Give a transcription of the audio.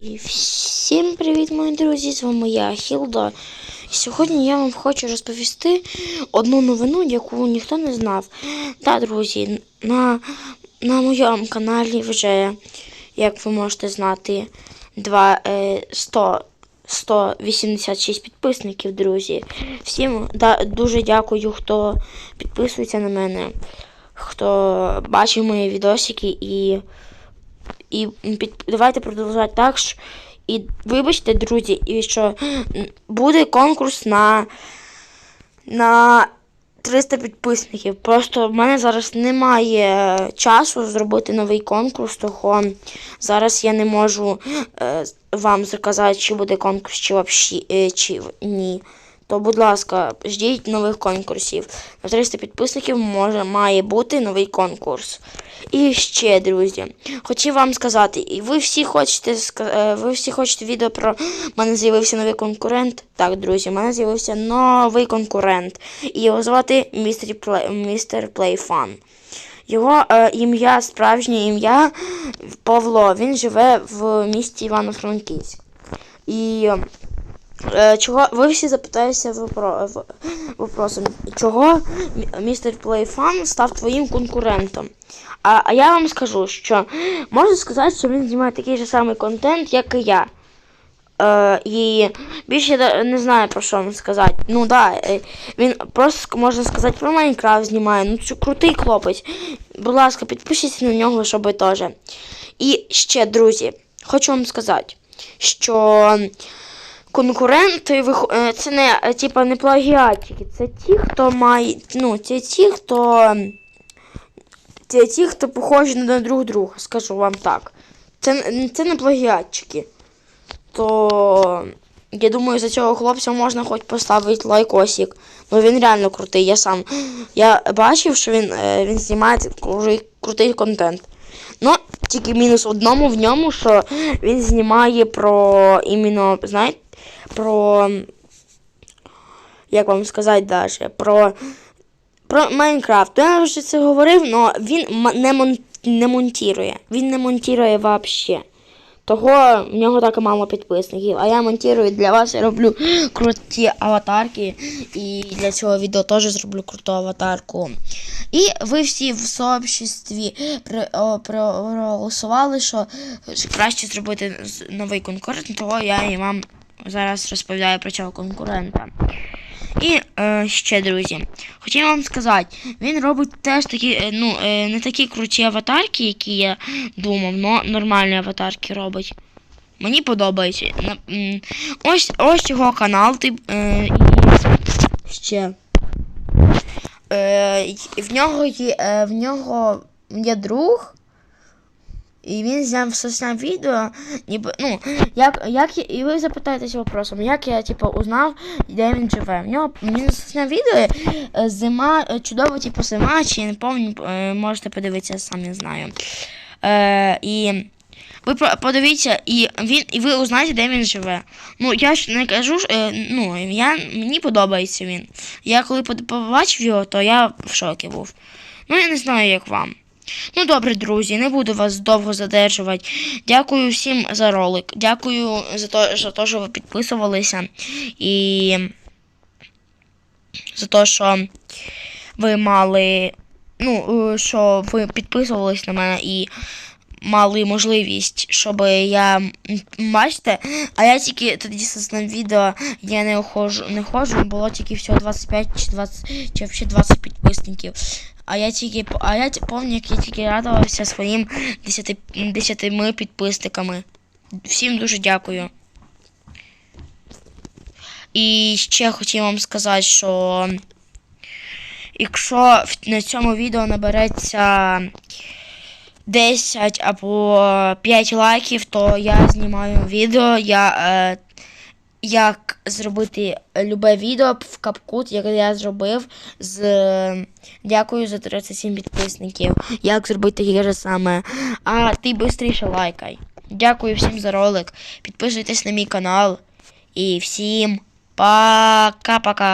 І всім привіт, мої друзі! З вами я, Хілда. І сьогодні я вам хочу розповісти одну новину, яку ніхто не знав. Так, друзі, на, на моєму каналі вже, як ви можете знати, два, е, 100, 186 підписників, друзі. Всім да, дуже дякую, хто підписується на мене, хто бачив мої відосики і. І під... давайте продовжувати так. ж. І вибачте, друзі, і що буде конкурс на, на 300 підписників. Просто в мене зараз немає часу зробити новий конкурс, того зараз я не можу е, вам заказати, чи буде конкурс, чи, вообще, е, чи ні. То, будь ласка, ждіть нових конкурсів. На 300 підписників може, має бути новий конкурс. І ще, друзі, хотів вам сказати, і ви всі хочете е, ви всі хочете відео про мене з'явився новий конкурент. Так, друзі, у мене з'явився новий конкурент. І його звати Містер Плей, Містер Плейфан. Його е, ім'я, справжнє ім'я Павло. Він живе в місті Івано-Франківськ. І чого ви всі запитаєтеся вопро, вопросом, чого містер Плейфан став твоїм конкурентом? А, а я вам скажу, що можна сказати, що він знімає такий же самий контент, як і я. Е, і більше я не знаю про що вам сказати. Ну да, е, він просто можна сказати про Майнкрафт знімає. Ну це крутий хлопець. Будь ласка, підпишіться на нього, щоб теж. І ще, друзі, хочу вам сказати, що конкуренти е, це не е, типа не плагіатчики, це ті, хто має. Ну, це ті, хто. Це ті, хто похожі на друг друга, скажу вам так. Це, це не плагіатчики. То я думаю, за цього хлопця можна хоч поставити лайкосик. Ну він реально крутий. Я сам. Я бачив, що він, е, він знімає крутий контент. Ну, тільки мінус одному в ньому, що він знімає про іменно, знаєте, про. Як вам сказати даже, про. Про Майнкрафт. Я вже це говорив, але він не, мон... не монтує. Він не монтує взагалі. Того в нього так мало підписників. А я монтую для вас і роблю круті аватарки. І для цього відео теж зроблю круту аватарку. І ви всі в сообществі проголосували, що краще зробити новий конкурент, того я і вам зараз розповідаю про цього конкурента. І е, ще, друзі, хотів вам сказати, він робить теж такі, е, ну, е, не такі круті аватарки, які я думав, але нормальні аватарки робить. Мені подобається. Ось, ось його канал, ти, е, і ще. Е, в нього є, е, в нього є друг. І він зняв сосняв відео, ніби, ну, як, як, і ви запитаєтеся вопросом, як я, типу, узнав, де він живе. В нього, він сосняв відео, е, зима, е, чудово, типу, зима, чи не пам'ятаю, е, можете подивитися, сам не знаю. Е, і ви подивіться, і він, і ви узнаєте, де він живе. Ну, я ж не кажу, ну, я, мені подобається він. Я коли побачив його, то я в шокі був. Ну, я не знаю, як вам. Ну добре, друзі, не буду вас довго задержувати. Дякую всім за ролик. Дякую за те, за те, що ви підписувалися. І за те, що ви мали. Ну, е, що ви підписувались на мене і мали можливість, щоб я. Бачите, а я тільки тоді на відео я не ходжу, не ходжу, було тільки всього 25 чи 20 чи взагалі 20 підписників. А я тільки а я пам'ятаю, як я тільки радувався своїм 10, 10 підписниками. Всім дуже дякую. І ще хотів вам сказати, що якщо на цьому відео набереться 10 або 5 лайків, то я знімаю відео. Я, е, як зробити любе відео в капкут, яке я зробив з дякую за 37 підписників. Як зробити таке ж саме. А ти швидше лайкай. Дякую всім за ролик. Підписуйтесь на мій канал. І всім пока-пока.